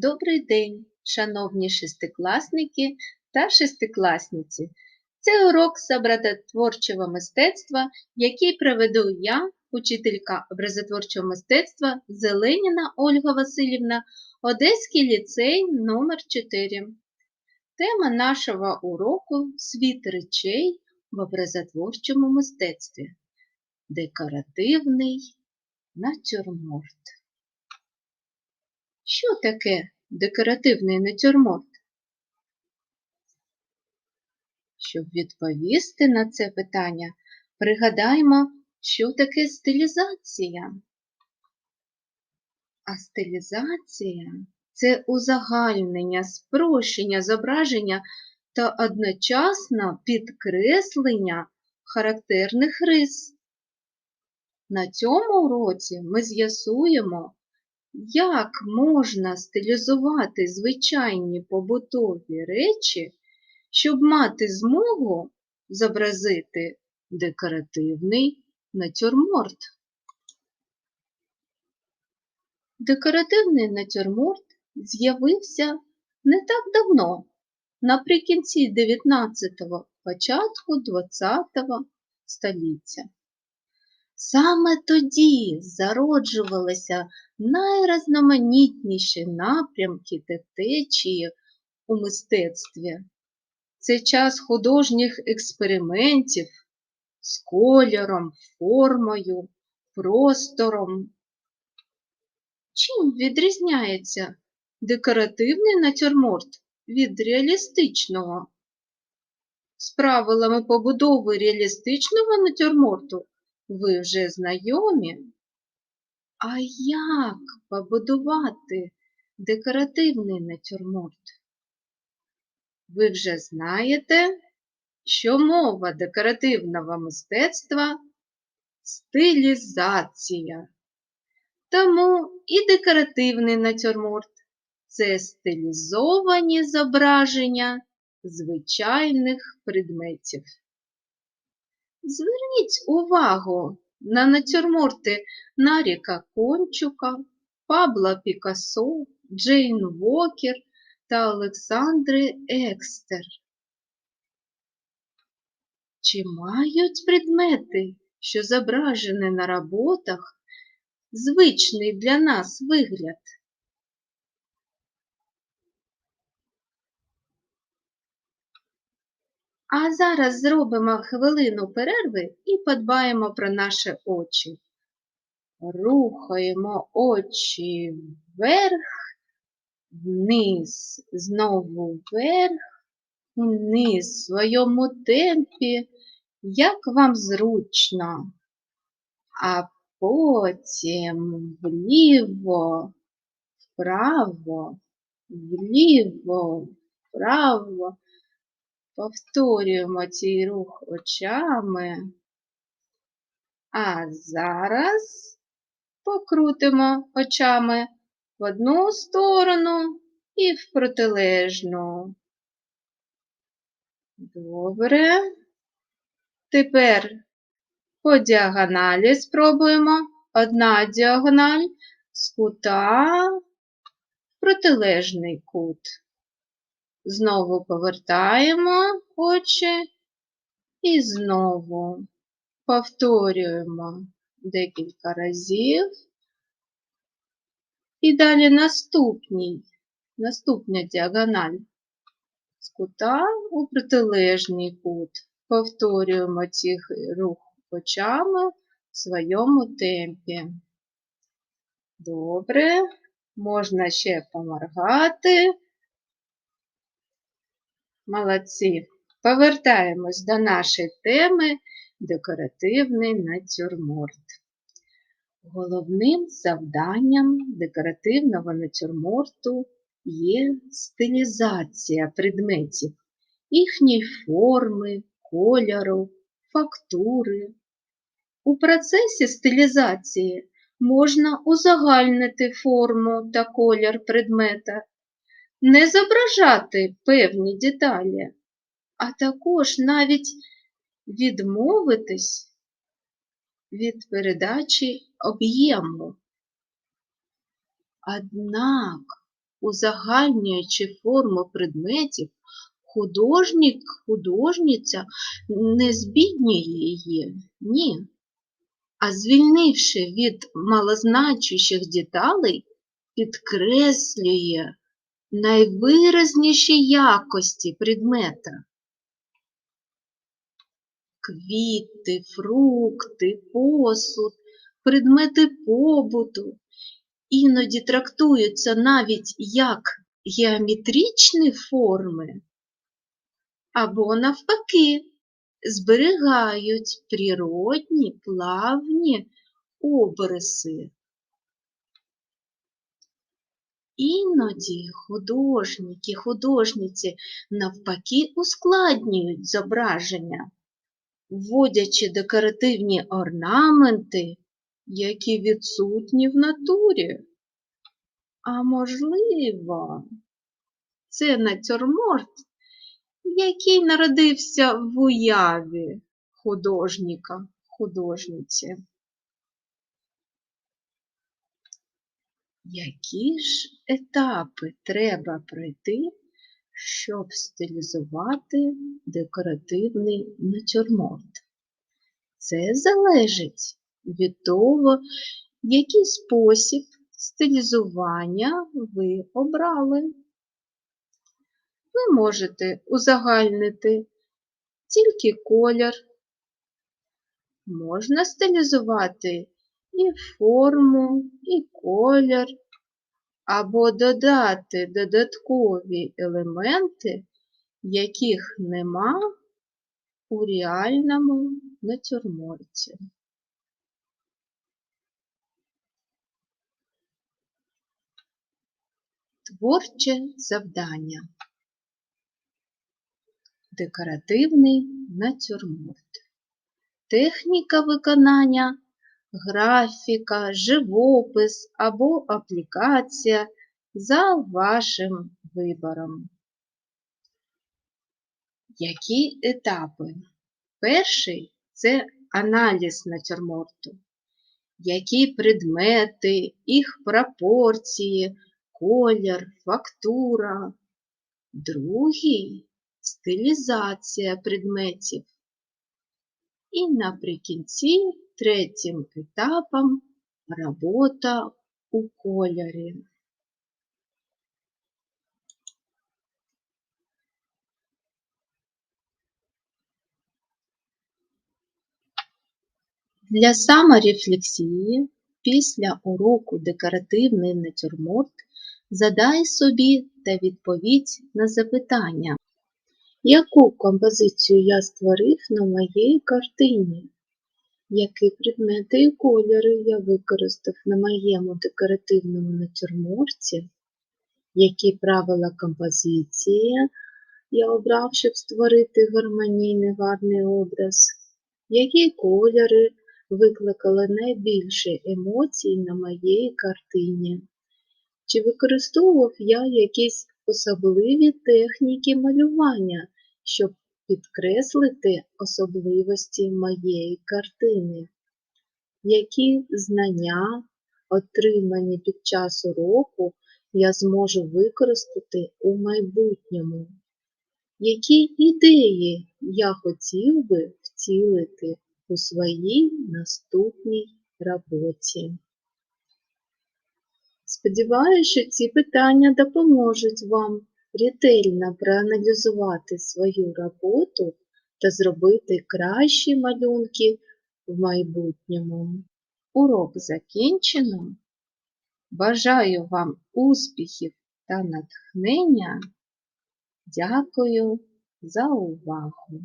Добрий день, шановні шестикласники та шестикласниці. Це урок образотворчого мистецтва, який проведу я, учителька образотворчого мистецтва Зеленіна Ольга Васильівна, Одеський ліцей номер 4 Тема нашого уроку Світ речей в образотворчому мистецтві. Декоративний натюрморт. Що таке декоративний натюрморт? Щоб відповісти на це питання, пригадаємо, що таке стилізація. А стилізація це узагальнення, спрощення зображення та одночасно підкреслення характерних рис. На цьому уроці ми з'ясуємо, як можна стилізувати звичайні побутові речі, щоб мати змогу зобразити декоративний натюрморт? Декоративний натюрморт з'явився не так давно, наприкінці 19-го, початку 20-го століття. Саме тоді зароджувалися найрізноманітніші напрямки та течії у мистецтві. Це час художніх експериментів з кольором, формою, простором. Чим відрізняється декоративний натюрморт від реалістичного? З правилами побудови реалістичного натюрморту ви вже знайомі? А як побудувати декоративний натюрморт? Ви вже знаєте, що мова декоративного мистецтва стилізація. Тому і декоративний натюрморт це стилізовані зображення звичайних предметів. Зверніть увагу на натюрморти Наріка Кончука, Пабла Пікассо, Джейн Вокер та Олександри Екстер. Чи мають предмети, що зображені на роботах, звичний для нас вигляд? А зараз зробимо хвилину перерви і подбаємо про наші очі. Рухаємо очі вверх, вниз, знову вверх, вниз в своєму темпі, як вам зручно. А потім вліво, вправо, вліво, вправо. Повторюємо цей рух очами. А зараз покрутимо очами в одну сторону і в протилежну. Добре. Тепер по діагоналі спробуємо. Одна діагональ з кута в протилежний кут. Знову повертаємо очі і знову повторюємо декілька разів. І далі наступній, наступна діагональ з кута у протилежний кут. Повторюємо цих рух очами в своєму темпі. Добре, можна ще поморгати. Молодці. Повертаємось до нашої теми декоративний натюрморт. Головним завданням декоративного натюрморту є стилізація предметів, їхньої форми, кольору, фактури. У процесі стилізації можна узагальнити форму та колір предмета, не зображати певні деталі, а також навіть відмовитись від передачі об'єму. Однак узагальнюючи форму предметів, художник, художниця не збіднює її, ні. А звільнивши від малозначущих деталей, підкреслює найвиразніші якості предмета. Квіти, фрукти, посуд, предмети побуту іноді трактуються навіть як геометричні форми, або навпаки зберігають природні плавні обриси. Іноді художники, художниці навпаки ускладнюють зображення, вводячи декоративні орнаменти, які відсутні в натурі. А можливо, це натюрморт, який народився в уяві художника, художниці. Які ж етапи треба пройти, щоб стилізувати декоративний натюрморт? Це залежить від того, який спосіб стилізування ви обрали. Ви можете узагальнити тільки колір, можна стилізувати і форму, і колір, або додати додаткові елементи, яких нема у реальному натюрморті. Творче завдання. Декоративний натюрморт. Техніка виконання графіка, живопис або аплікація за вашим вибором. Які етапи? Перший це аналіз натюрморту. Які предмети, їх пропорції, колір, фактура. Другий стилізація предметів. І наприкінці третім етапом робота у кольорі. Для саморефлексії після уроку декоративний натюрморт задай собі та відповідь на запитання, яку композицію я створив на моїй картині? Які предмети і кольори я використав на моєму декоративному натюрморті? Які правила композиції я обрав, щоб створити гармонійний гарний образ? Які кольори викликали найбільше емоцій на моїй картині? Чи використовував я якісь особливі техніки малювання, щоб підкреслити особливості моєї картини? Які знання, отримані під час уроку, я зможу використати у майбутньому? Які ідеї я хотів би втілити у своїй наступній роботі? Сподіваюся, що ці питання допоможуть вам ретельно проаналізувати свою роботу та зробити кращі малюнки в майбутньому. Урок закінчено. Бажаю вам успіхів та натхнення. Дякую за увагу!